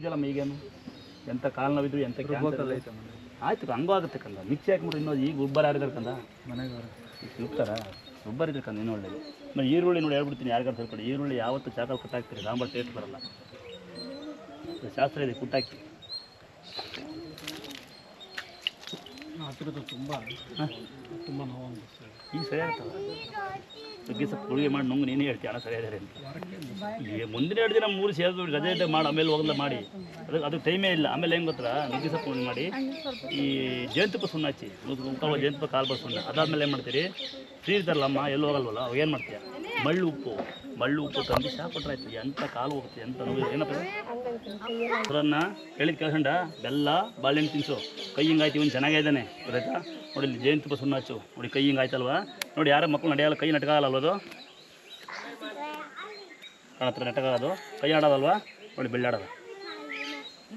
ಈಗೇನು? ಎಂಥ ಕಾಲು ನೋವಿದ್ರು ಎಂಥ ಕ್ಯಾನ್ಸರ್ ಆಯ್ತು ಹಂಗೂ ಆಗುತ್ತೆ ಕಂದ. ಮಿಕ್ಸಿ ಹಾಕ್ಬಿಟ್ರೆ ಇನ್ನೊಂದು ಈಗ ಉಬ್ಬರ ಯಾರಿದ್ದಾರೆ ಕಂದ? ಮನೆಗೆ ಸಿಗ್ತಾರ ಉಬ್ಬರ ಇದ್ರೆ ಕಂದ ಇನ್ನೂ ಒಳ್ಳೇದು ನಾನು ಈರುಳ್ಳಿ ನೋಡಿ ಹೇಳ್ಬಿಡ್ತೀನಿ ಯಾರಿಗಾರು ತಿಳ್ಕೊಳ್ಳಿ ಈರುಳ್ಳಿ ಯಾವತ್ತು ಚಾಕಲ್ ಕುಟ್ಟಾಕ್ತೀರಿ ಸಾಂಬಾರು ಟೇಸ್ಟ್ ಬರಲ್ಲ. ಶಾಸ್ತ್ರ ಇದೆ ಕುಟ್ಟಾಕಿ ಹತ್ತಿರದ ತುಂಬ ತುಂಬ ನೋವು ಅನ್ನಿಸ್ತದೆ ಈಗ ಸರಿ ಆಗ್ತದೆ ಸುಗ್ಗಿ ಸ್ವಲ್ಪ ಗುಳಿಗೆ ಮಾಡಿ ನುಂಗು ನೀನೇ ಹೇಳ್ತೀಯ ಹಣ ಸರಿ ಆದರೆ ಅಂತ. ಈಗ ಮುಂದಿನ ಎರಡು ದಿನ ಮೂರು ಸೇರಿದ್ರು ರಜೆ ಇದೆ ಮಾಡಿ ಆಮೇಲೆ ಹೋಗಲ್ಲ ಮಾಡಿ. ಅದಕ್ಕೆ ಅದು ಟೈಮೇ ಇಲ್ಲ ಆಮೇಲೆ ಹೆಂಗೆ ಗೊತ್ತಾ? ನುಗ್ಗಿ ಸೊಪ್ಪು ಮಾಡಿ. ಈ ಜೇನುತುಪ್ಪ ಸುಣ್ಣ ಹಚ್ಚಿ ಜೇನುತುಪ್ಪ ಕಾಲು ಸುಣ್ಣ ಅದಾದ್ಮೇಲೆ ಏನು ಮಾಡ್ತೀರಿ? ಫ್ರೀ ಇರ್ತಾರಲ್ಲ ಅಮ್ಮ ಎಲ್ಲಿ ಹೋಗಲ್ವಲ್ಲ? ಅವಾಗ ಏನು ಮಾಡ್ತೀಯ? ಮಳ್ಳು ಉಪ್ಪು. ಮಳ್ಳು ಉಪ್ಪು ತಂದು ಚಾ ಕೊಟ್ರೆ ಆಯ್ತು ಎಂಥ ಕಾಲು ಹೋಗುತ್ತೆ ಎಂಥ ನೋವು ಏನಪ್ಪ ಅವರನ್ನ ಹೇಳಿದ ಕೇಳ್ಕೊಂಡ ಬೆಲ್ಲ ಬಾಳೆಹಣ್ಣು ತಿನ್ಸು. ಕೈ ಹಿಂಗಾಯ್ತು ಇವನು ಚೆನ್ನಾಗಿದ್ದಾನೆ ಗೊತ್ತಾಯ್ತಾ? ನೋಡಿ ಇಲ್ಲಿ ಜೇನುತುಪ್ಪ ಸುಣ್ಣ ಹಚ್ಚು. ನೋಡಿ ಕೈ ಹಿಂಗಾಯ್ತಲ್ವಾ ನೋಡಿ ಯಾರ ಮಕ್ಕಳು ನಡೆಯಲ್ಲ ಕೈ ನಟಕಾಗಲ್ಲ ಅದು? ಕಾಣತ್ರ ನೆಟಕಾಗೋದು ಕೈ ಆಡೋದಲ್ವಾ? ನೋಡಿ ಬೆಳ್ಳಾಡೋದು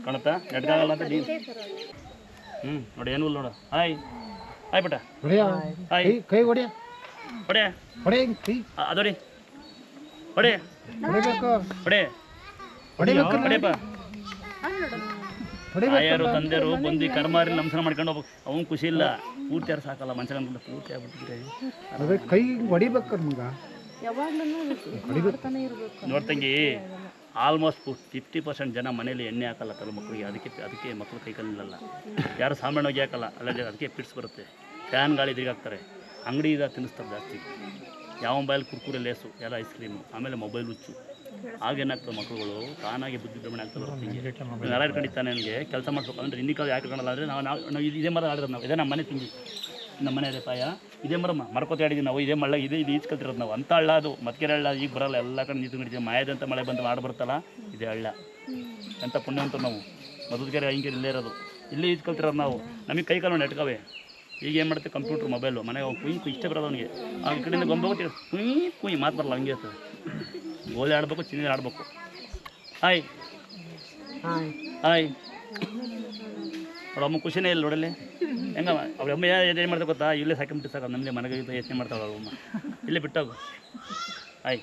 ಕಾಣುತ್ತಾ? ನೆಟ್ಕಾಗಲ್ಲ ಅಂತ ನೀನು. ಹ್ಞೂ ನೋಡಿ ಏನು ನೋಡು. ಹಾಯ್. Hi hi. ಕೈ ಹೊಡೆಯ? ಹೊಡೆ. ಹೊಡೆ ಅದೋಡಿ. ಹೊಡೆ. ಹೊಡಿಬೇಕು ಹೊಡೆ ಹೊಡಿಬೇಕು ಹೊಡೆಯಪ್ಪ ಹೊಡಿಬೇಕು ತಾಯರು ತಂದೆಯರು ಬಂದು ಕರ್ಮಾರಿ ನಮಸ್ಕಾರ ಮಾಡ್ಕೊಂಡು ಹೋಗ್ಬೇಕು. ಅವನು ಖುಷಿ ಇಲ್ಲ. ಪೂರ್ತಿ ಯಾರು ಸಾಕಲ್ಲ ಮನುಷ್ಯ ಅನ್ಕೊಂಡು ಪೂರ್ತಿ ಆಗ್ಬಿಟ್ಟಿದ್ರೆ ಅದೇ ಕೈ ಹೊಡಿಬೇಕು ಮಗ? ನೋಡ್ತಂಗಿ ಆಲ್ಮೋಸ್ಟ್ ಫಿಫ್ಟಿ ಪರ್ಸೆಂಟ್ ಜನ ಮನೇಲಿ ಎಣ್ಣೆ ಹಾಕಲ್ಲ ತಲೆ ಮಕ್ಕಳಿಗೆ ಅದಕ್ಕೆ ಅದಕ್ಕೆ ಮಕ್ಕಳು ಕೈ ಕಲ್ಲಿಲ್ಲ ಯಾರು ಸಾಮಾನ್ಯವಾಗಿ ಹಾಕಲ್ಲ ಅಲ್ಲದೆ ಅದಕ್ಕೆ ಪಿಟ್ಸ್ ಬರುತ್ತೆ. ಫ್ಯಾನ್ ಗಾಳಿ ಹಾಕ್ತಾರೆ ಅಂಗಡಿಯಿಂದ ತಿನ್ನಿಸ್ತಾರೆ ಜಾಸ್ತಿ. ಯಾವ ಮೊಬೈಲ್ ಕುರ್ಕುರೆ ಲೇಸು, ಎಲ್ಲ ಐಸ್ ಕ್ರೀಮು ಆಮೇಲೆ ಮೊಬೈಲ್ ಹುಚ್ಚು ಆಗೇನಾಗ್ತದೆ ಮಕ್ಕಳುಗಳು ತಾನಾಗಿ ಬುದ್ಧಿ ಭ್ರಮಣೆ ಆಗ್ತದೆ ಹೊರತಿಂಗೆ ಕಂಡಿತಾನೆ ನನಗೆ ಕೆಲಸ ಮಾಡಬೇಕು. ಅಂದರೆ ಹಿಂದಿ ಕಾಲ ಯಾಕೆ ಕಾಣಲ್ಲ ಅಂದರೆ ನಾವು ನಾವು ಇದೇ ಮರ ಆಡಿರೋದು ನಾವು. ಇದೇ ನಮ್ಮ ಮನೆ ತಿಂಗಿ ನಮ್ಮ ಮನೆ ಪಾಯ. ಇದೇ ಮರ ಮರಕೋತಿ ಆಡಿದ್ದೀವಿ ನಾವು. ಇದೇ ಮಳೆ ಇದೇ ಇದು ಈಜ್ ಕಲ್ತಿರೋದು ನಾವು. ಅಂತ ಹಳ್ಳ ಅದು. ಮತ್ಕೆರೆ ಹಳ್ಳ ಈಗ ಬರಲ್ಲ. ಎಲ್ಲ ಕಡೆ ನೀತು ಹಿಡಿತೀವಿ ಮಾಯದಂತ ಮಳೆ ಬಂದು ಮಾಡಿ ಬರ್ತಲ್ಲ ಇದೇ ಹಳ್ಳ. ಅಂತ ಪುಣ್ಯ ಅಂತ ನಾವು. ಮಧುಕೆರೆ ಹಿಂಗೆ ಇಲ್ಲೇ ಇರೋದು. ಇಲ್ಲೇ ಈಜ್ ಕಲ್ತಿರೋದು ನಾವು. ನಮಗೆ ಕೈ ಕಾಲು ನೆಟ್ಕವೆ. ಈಗ ಏನು ಮಾಡುತ್ತೆ ಕಂಪ್ಯೂಟ್ರ್ ಮೊಬೈಲು ಮನೆಗೆ ಅವ್ನು ಕುಯ್ ಇಷ್ಟ ಬರೋದು ಅವನಿಗೆ. ಅವ್ನ ಕಡೆಯಿಂದ ಗೊಂಬೋಗುತ್ತೆ ಕುಯ್ ಕುಯ್ ಮಾತು ಬರಲ್ಲ ಹಂಗೆ ಇರ್ತದೆ ಗೋಲಿ ಆಡಬೇಕು ಚಿನ್ನ ಆಡಬೇಕು. ಹಾಯ್. ಹಾಯ್. ಅವ್ರಮ್ಮ ಖುಷಿನೇ ಇಲ್ಲ ನೋಡಲ್ಲಿ. ಹೆಂಗ ಅವ್ರ ಅಮ್ಮ ಏನು ಮಾಡ್ತಾ ಗೊತ್ತಾ? ಇಲ್ಲೇ ಸಾಕಂಬಿಟ್ಟು ಸಾಕು ನಮಗೆ ಮನೆಗೆ ಯೋಚನೆ ಮಾಡ್ತಾಳೆ ಅವ್ರಮ್ಮ ಇಲ್ಲೇ ಬಿಟ್ಟೋಗು. ಹಾಯ್.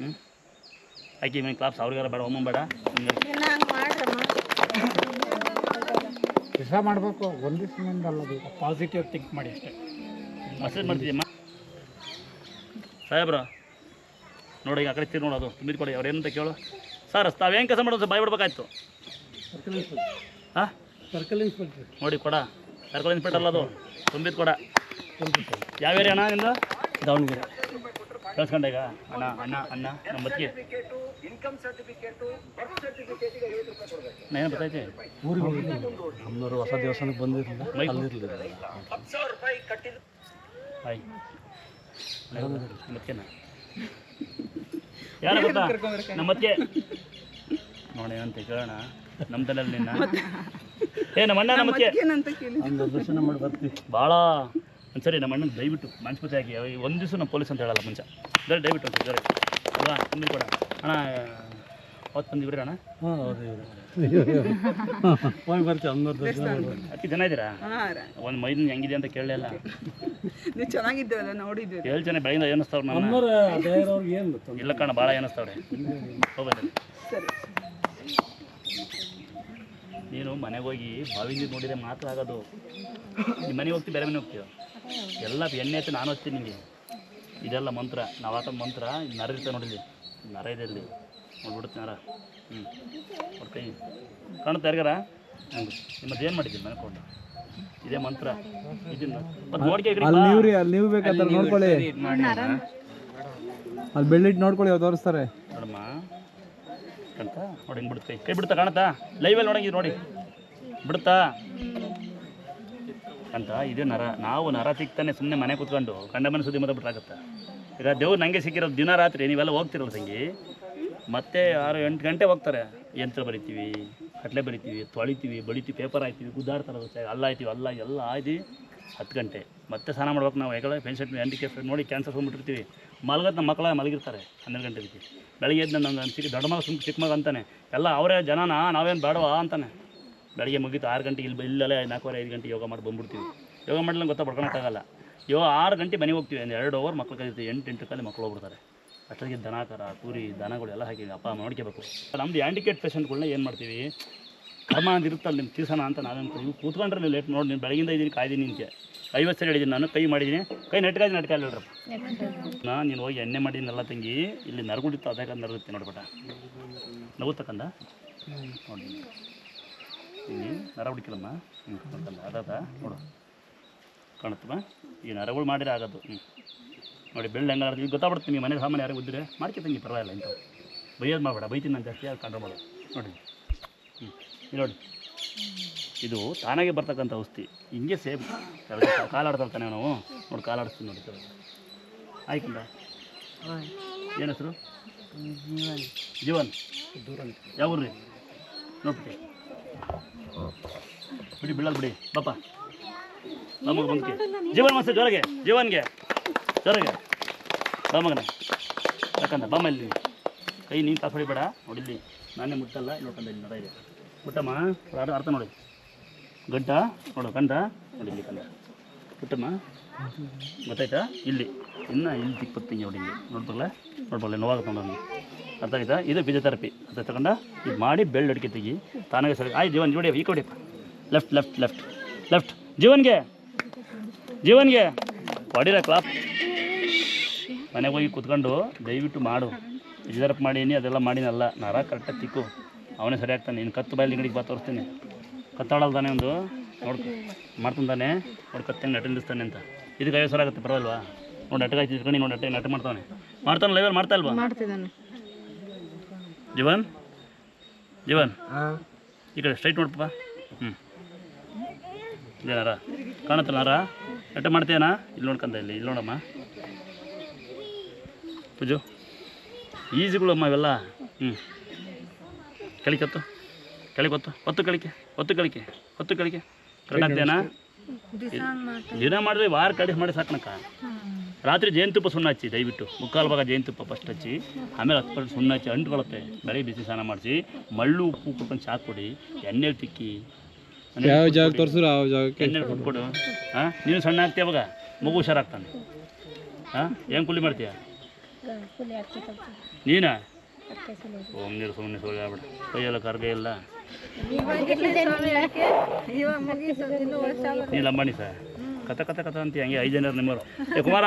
ಹ್ಞೂ ಆಕೆ ಮನೆ ಕ್ಲಾಸ್ ಅವ್ರಿಗಾರ ಬೇಡ ಅಮ್ಮ ಬೇಡ ಹಿಂಗೆ ಕೆಲಸ ಮಾಡಬೇಕು ಒಂದು ದಿವಸದಿಂದ ಅಲ್ಲ ಪಾಸಿಟಿವ್ ಥಿಂಕ್ ಮಾಡಿ ಅಷ್ಟೇ. ಮೆಸೇಜ್ ಮಾಡ್ತಿದ್ದೀಮ್ಮ ಸಾಹೇಬ್ರ ನೋಡಿ ಈಗ ಆ ಕಡೆ ತಿರು ನೋಡೋದು ತುಂಬಿದ ಕೊಡಿ ಅವ್ರು ಏನಂತ ಕೇಳು. ಸರ್ ತಾವೇನು ಕೆಲಸ ಮಾಡೋದು? ಬಾಯ್ ಬಿಡ್ಬೇಕಾಯ್ತು. ಹಾಂ? Circle inspector. ನೋಡಿ ಕೊಡ. ಸರ್ಕಲ್ ಇನ್ಸ್ಪೆಕ್ಟರ್ ಅಲ್ಲ ಅದು. ತುಂಬಿದ ಕೊಡ. ಯಾವ ಏರಿಯಾ ಅಣ್ಣ ನಿಂದು? ದಾವಣಗೆರೆ. ಕಳ್ಸ್ಕೊಂಡೆ ಈಗ. ಅಣ್ಣ ಅಣ್ಣ ಅಣ್ಣ ನಮ್ಮ ಬತ್ತಿಗೆ ನಾ ಏನು ಬರ್ತೈತೆ? ಊರಿಗೆ ಹೋಗಿದ್ದೀನಿ ನಮ್ಮನವರು ಹೊಸ ದೇವಸ್ಥಾನಕ್ಕೆ ಬಂದಿರಲಿಲ್ಲ ಮೈಕ್ ರೂಪಾಯಿ ಹಾಯ್ ಮತ್ತೆನ? ಯಾರ ಗೊತ್ತಾ? ನಮ್ಮತ್ತೆ ನೋಡಿ ಏನಂತ ಕೇಳೋಣ? ನಮ್ದಲ್ಲ ನಿನ್ನ. ಏ ನಮ್ಮ ಅಣ್ಣ ನಮ್ಮತ್ತೆ ಒಂದು ದರ್ಶನ ಮಾಡಿ ಬರ್ತೀವಿ ಭಾಳ ಸರಿ ನಮ್ಮ ಅಣ್ಣನ ದಯವಿಟ್ಟು ಮನ್ಸ್ಪತಿ ಆಗಿ ಒಂದು ದಿವಸ ನಮ್ಮ ಪೊಲೀಸ್ ಅಂತ ಹೇಳಲ್ಲ ಮುಂಚೆ. ಬೇರೆ ದಯವಿಟ್ಟು ಅಂತ ಅಲ್ವಾ ತುಂಬಿದ ಕೊಡ. ಅಣ್ಣ ಅವತ್ತು ಬಂದಿವ್ರಿ ಅಣ್ಣ ಹಾಂ ಹೌದು ಹೋಗಿ ಬರ್ತೀವಿ ದರ್ಶನ ಹತ್ತು ಜನ ಇದ್ದೀರಾ? ಒಂದು ಮೈದಿನ ಹೆಂಗಿದೆ ಅಂತ ಕೇಳಲಿಲ್ಲ ನೀವು ಚೆನ್ನಾಗಿದ್ದೇವಲ್ಲ ನೋಡಿದ್ವಿ ಏಳು ಜನ ಬೆಳಗಿಂದ ಏನಿಸ್ತಾವ್ರ ಗೊತ್ತು ಇಲ್ಲ. ಕಣ ಭಾಳ ಏನಿಸ್ತಾವ್ರೆ ಹೋಗ್ಬನ್ನಿ ಸರಿ. ನೀನು ಮನೆಗೆ ಹೋಗಿ ಬಾವಿ ನೀರು ನೋಡಿದ್ರೆ ಮಾತ್ರ ಆಗೋದು. ನಿಮ್ಮ ಮನೆಗೆ ಹೋಗ್ತೀವಿ ಬೇರೆ ಮನೆ ಹೋಗ್ತೀವಿ ಎಲ್ಲ ಎಣ್ಣೆ ಐತೆ ನಾನು ಹಚ್ತೀನಿ ನಿಮಗೆ ಇದೆಲ್ಲ ಮಂತ್ರ ನಾವು ಆತ ಮಂತ್ರ ನರ ಇರ್ತದೆ ನೋಡಿಲ್ಲಿ ನರ ಇದೆ ಇಲ್ಲಿ. ನೋಡ್ಬಿಡುತ್ತೆ ನರ. ಹ್ಞೂ ಕೈ ಕಾಣುತ್ತೆ ಯಾರಿಗಾರ ಹಂಗೆ ನಿಮ್ಮದು ಏನು ಮಾಡಿದ್ದೀನಿ ಮನೆ ಕೊಂಡು ಇದೇ ಮಂತ್ರ. ಇದನ್ನ ಮತ್ತೆ ನೋಡ್ಕೆ ಅಲ್ಲಿ ನೀವು ರೀ ಅಲ್ಲಿ ನೀವು ಬೇಕಾದ್ರೆ ನೋಡ್ಕೊಳ್ಳಿ. ಅಲ್ಲಿ ಬೆಳ್ಳಿಟ್ಟು ನೋಡ್ಕೊಳ್ಳಿ ಅವ್ರು ತೋರಿಸ್ತಾರೆ. ನೋಡಮ್ಮ. ಕಾಣ್ತಾ? ನೋಡಿ ಹಿಂಗೆ ಬಿಡುತ್ತೆ ಕೈ. ಬಿಡ್ತಾ ಕಾಣುತ್ತಾ ಲೈವಲ್ಲಿ ನೋಡಂಗಿದ್ ನೋಡಿ. ಬಿಡುತ್ತಾ ಅಂತ ಇದು ನರ, ನಾವು ನರ ಸಿಗ್ತಾನೆ ಸುಮ್ಮನೆ ಮನೆ ಕೂತ್ಕೊಂಡು ಗಂಡ ಮನೆ ಸುದ್ದಿ ಮತ್ತೆ ಬಿಟ್ರಾಗತ್ತೆ ಈಗ ದೇವ್ರು ನನಗೆ ಸಿಕ್ಕಿರೋದು ದಿನ ರಾತ್ರಿ, ನೀವೆಲ್ಲ ಹೋಗ್ತಿರಲ್ಲ ತಂಗಿ ಮತ್ತೆ ಆರು ಎಂಟು ಗಂಟೆ ಹೋಗ್ತಾರೆ. ಯಂತ್ರ ಬರಿತೀವಿ, ಕಟ್ಲೆ ಬರಿತೀವಿ, ತೊಳಿತೀವಿ, ಬಳಿತೀವಿ ಪೇಪರ್ ಆಯ್ತೀವಿ ಗುದ್ದಾಡ್ತಾರೆ ಅಲ್ಲ ಆಯ್ತೀವಿ ಅಲ್ಲ, ಎಲ್ಲ ಆಯ್ತು ಹತ್ತು ಗಂಟೆ. ಮತ್ತೆ ಸ್ನಾನ ಮಾಡ್ಬೇಕು ನಾವು ಯಾಕಂದ್ರೆ ಪೇಷಂಟ್ ಹ್ಯಾಂಡಿಕ್ಯಾಪ್ ನೋಡಿ ಕ್ಯಾನ್ಸರ್ ಬಂದ್ಬಿಟ್ಟಿರ್ತೀವಿ. ಮಲಗದ ನಮ್ಮ ಮಕ್ಕಳ ಮಲಗಿರ್ತಾರೆ ಹನ್ನೆರಡು ಗಂಟೆ ಬೆಳಗ್ಗೆ ಎದ್ದು ನನ್ನ ಚಿಕ್ಕ ದೊಡ್ಡ ಮಗ ಸುಮ್ಮನೆ ಚಿಕ್ಕ ಮಗ ಅಂತಾನೆ. ಎಲ್ಲ ಅವರೇ ಜನನ, ನಾವೇನು ಬೇಡವಾ ಅಂತಾನೆ. ಬೆಳಗ್ಗೆ ಮುಗಿತು ಆರು ಗಂಟೆಗೆ ಇಲ್ಲಿ ಇಲ್ಲೇ ನಾಲ್ಕೂವರೆ ಐದು ಗಂಟೆ ಯೋಗ ಮಾಡಿ ಬಂದ್ಬಿಡ್ತೀವಿ. ಯೋಗ ಮಾಡಲಿಲ್ಲ ಗೊತ್ತಾ ಪಡ್ಕೊಳಕ್ಕಾಗಲ್ಲ ಯೋಗ ಆರು ಗಂಟೆ ಮನೆಗೆ ಹೋಗ್ತೀವಿ ಒಂದು ಎರಡು ಓವರ್ ಮಕ್ಳು ಕಲಿತೀವಿ ಎಂಟು ಎಂಟು ಕಾಲಿ ಮಕ್ಳು ಹೋಗ್ಬಿಡ್ತಾರೆ. ಅಷ್ಟೊತ್ತಿಗೆ ದನ ಕರ ಕುರಿ ದನಗಳು ಎಲ್ಲ ಹಾಕಿ ಅಪ್ಪ ನೋಡ್ಕೋಬೇಕು. ನಮ್ದು ಹ್ಯಾಂಡಿಕೇಟ್ ಪೇಷಂಟ್ಗಳನ್ನ ಏನು ಮಾಡ್ತೀವಿ ಕರ್ಮ ಅಂತ ಇರುತ್ತಲ್ಲ ನಿಮ್ಮ ತೀರ್ಸೋಣ ಅಂತ ನಾವು ನೀವು ಕೂತ್ಕೊಂಡ್ರೆ ನೀವು ಲೇಟ್ ನೋಡಿ ನೀವು ಬೆಳಗಿಂದ ಇದ್ದೀನಿ ಕಾಯ್ದೀನಿ ನಿಂತೆ ಐವತ್ತು ಸರಿ ಹೇಳಿದ್ದೀನಿ ನಾನು ಕೈ ಮಾಡಿದ್ದೀನಿ ಕೈ ನೆಟ್ಕಾಯ್ದು ನೆಟ್ಕಾಯಿಲ್ಲ ನಾ ನೀನು ಹೋಗಿ ಎಣ್ಣೆ ಮಾಡಿದ್ದೀನಲ್ಲ ತಂಗಿ ಇಲ್ಲಿ ನರಗುಡಿತ್ತು ಅದಕ್ಕೆ ನರಗುತ್ತೆ ನೋಡ್ಬೇಟ ನೋವು ತಕಂದ ನೋಡಿ. ಇಲ್ಲಿ ನರ ಹುಡುಕಿಲ್ಲಮ್ಮ ಹ್ಞೂ ಅದ ಅದಾದ? ನೋಡು. ಕಾಣುತ್ತಮ್ಮ? ಈ ನರಗಳು ಮಾಡಿದ್ರೆ ಆಗೋದು. ಹ್ಞೂ ನೋಡಿ ಬೆಳ್ಳ ಹೆಂಗೆ ಈಗ ಗೊತ್ತಾಗ್ಬಿಡುತ್ತೆ ನಿಮ್ಮ ಮನೆ ಸಾಮಾನ್ಯ ಯಾರಿಗೆ ಉದ್ದರೆ ಮಾಡ್ಕೊತಂಗಿ ಪರವಾಗಿಲ್ಲ ಇಂಥವು ಬೈಯೋದು ಮಾಡಬೇಡ. ಬೈತೀನಿ ನಾನು ಜಾಸ್ತಿ ಅದು ಕಂಟ್ರೋಲ್ ಮಾಡೋದು ನೋಡಿ. ಹ್ಞೂ ಇಲ್ಲಿ ನೋಡಿ. ಇದು ತಾನಾಗೆ ಬರ್ತಕ್ಕಂಥ ಔಷಧಿ. ಹಿಂಗೆ ಸೇಮ್. ಕಾಲಾಡ್ತಾನೆ ನಾವು ನೋಡಿ ಕಾಲಾಡಿಸ್ತೀನಿ ನೋಡಿ ಕೆಳಗೆ. ಆಯ್ಕಂದ ಏನು ಹೆಸರು? ಜೀವನ್. ಯಾವ ಊರ್ರಿ ನೋಡ್ಬಿಟ್ಟು ಬಿಡಿ ಬಿಡಲ್ ಬಿಡಿ. ಬಾಪ. ನಮಗೆ ಬಂದ್ಕೆ ಜೀವನ್ ಮಸ್ತ್ ಜೋರಗೆ. ಜೀವನ್ಗೆ. ಜೋರಗೆ. ಬಾ ಮಗನ ಯಾಕಂದ ಬಾಮ ಇಲ್ಲಿ ಕೈ ನೀನು ಕಾಸು ಹೊಡಿಬೇಡ ನೋಡಿಲ್ಲಿ ನಾನೇ ಮುಟ್ಟಲ್ಲ. ನೋಡ್ಕೊಂಡ ಇಲ್ಲಿ ನೋಡಿದೆ ಮುಟ್ಟಮ್ಮ. ಅರ್ಥ ಅರ್ಥ ನೋಡಿ. ಗಂಟ. ನೋಡು ಕಂಡ ನೋಡಿಲ್ಲಿ ಕಂಡ. ಮುಟ್ಟಮ್ಮ. ಗೊತ್ತಾಯ್ತಾ? ಇಲ್ಲಿ. ಇನ್ನು ಇಲ್ಲಿ ತಿಪ್ಪತ್ತಿಂಗೆ ನೋಡಿ ನೋಡ್ಬಲ್ಲ ನೋಡ್ಬಲ್ಲ ನೋವಾಗ ನೋಡಿ ಅರ್ಥ ಆಯ್ತಾ? ಇದು ಫಿಸಿಯೋಥೆರಪಿ. ಅದು ತಗೊಂಡ ಇದು ಮಾಡಿ ಬೆಳ್ಳು ಅಡಿಕೆ ತೆಗಿ. ತಾನಾಗೆ ಸರಿ. ಆಯ್ತು ಜೀವನ್ ಜೋಡಿ ಈ ಕೊಡಿ. ಲೆಫ್ಟ್ ಲೆಫ್ಟ್ ಲೆಫ್ಟ್ ಲೆಫ್ಟ್ ಜೀವನ್ಗೆ? ಜೀವನ್ಗೆ? ಹೊಡಿರ ಕ್ಲಾಪ್ ಮನೆಗೆ ಹೋಗಿ ಕುತ್ಕೊಂಡು ದಯವಿಟ್ಟು ಮಾಡು. ಫಿಸಿಯೋಥೆರಪಿ ಮಾಡೀನಿ, ಅದೆಲ್ಲ ಮಾಡಿನಲ್ಲ. ನರ ಕರೆಕ್ಟಾಗಿ ತಿಕ್ಕು. ಅವನೇ ಸರಿ ಆಗ್ತಾನೆ. ನೀನು ಕತ್ತು ಬಾಯಲ್ಲಿ ಅಂಗಡಿಗೆ ಬಾ, ತೋರಿಸ್ತೀನಿ. ಕತ್ತಾಡಲ್ದಾನೆ ಒಂದು? ನೋಡ್ಕೊ. ಮಾಡ್ತಾನೆ ತಾನೆ. ನೋಡಿ ಕತ್ತೆ ನಟ ನಿಲ್ಲಿಸ್ತಾನೆ ಅಂತ. ಇದಕ್ಕೆ ಐವತ್ತು ಸಾವಿರ ಆಗುತ್ತೆ, ಪರವಾಗಿಲ್ವಾ? ನೋಡಿ, ನಟಗಾಯ್ತು ನೋಡಿ, ನಟ ನಟ ಮಾಡ್ತಾನೆ ಮಾಡ್ತಾನೆ ಲೈವಲ್ಲಿ ಮಾಡ್ತಾ ಇಲ್ವಾ? ಮಾಡ್ತಿದ್ದಾನೆ. ಜೀವನ್? ಜೀವನ್? ಈ ಕಡೆ ಸ್ಟ್ರೈಟ್ ನೋಡಪ್ಪ ಹ್ಞೂ ಇದೇನಾರ ಕಾಣುತ್ತಲ್ಲ ನಾರ. ನಟ ಮಾಡ್ತೀಯನಾ ಇಲ್ಲಿ ನೋಡ್ಕೊಂತ ಇಲ್ಲಿ. ಇಲ್ಲಿ ನೋಡಮ್ಮ. ಪೂಜು. ಈಜಿಗಳಮ್ಮ ಇವೆಲ್ಲ. ಹ್ಞೂ ಕಳಿಕತ್ತು ಕೆಳಿಗೊತ್ತು ಹೊತ್ತು. ಕಳಿಕೆ ಹೊತ್ತು ಕಳಿಕೆ ಹೊತ್ತು ಕಳಿಕೆ ಕರೆಕ್ಟ್ ಆಗ್ತೇನಾ ದಿನ ಮಾಡಿದ್ರೆ ವಾರ ಕಡಿಮೆ ಮಾಡಿ ಸಾಕನಕ್ಕ ರಾತ್ರಿ ಜೇನುತುಪ್ಪ ಸುಣ್ಣ ಹಚ್ಚಿ ದಯವಿಟ್ಟು. ಮುಕ್ಕಾಲು ಭಾಗ ಜೇನುತುಪ್ಪ ಫಸ್ಟ್ ಹಚ್ಚಿ ಆಮೇಲೆ ಹತ್ತು ಪರ್ಸೆಂಟ್ ಸುಣ್ಣ ಹಚ್ಚಿ ಅಂಟ್ಕೊಳುತ್ತೆ. ಬೆಳಗ್ಗೆ ಬಿಸಿ ಸ್ನಾನ ಮಾಡಿಸಿ ಮಳ್ಳು ಉಪ್ಪು ಕುಟ್ಕೊಂಡು ಚಾಕ್ ಕೊಡಿ ಎಣ್ಣೆ ತಿಕ್ಕಿ ಯಾವ ಜಾಗ ತೋರಿಸಿದ್ರು ಯಾವ ಜಾಗಕ್ಕೆ? ಎಣ್ಣೆ ಕೊಟ್ಬಿಡು ಹಾಂ ನೀನು ಸಣ್ಣ ಆಗ್ತೀಯ ಅವಾಗ? ಮಗು ಹುಷಾರಾಗ್ತಾನೆ. ಹಾಂ ಏನು ಕೂಲಿ ಮಾಡ್ತೀಯ? ನೀನಾ? ನೀರು ಸುಮ್ಮನೆ ಸುಳ್ಳು ಆಗ್ಬಿಡ. ಕೈಯೆಲ್ಲ ಕರ್ಗೆ ಇಲ್ಲ. ನೀ ಲಂಬಾಣಿ ಸರ್. ಕಥ ಕಥ ಕಥ ಅಂತ ಹಂಗೆ ಐದು ಜನ ನಿಮ್ಮರು ಏ ಕುಮಾರ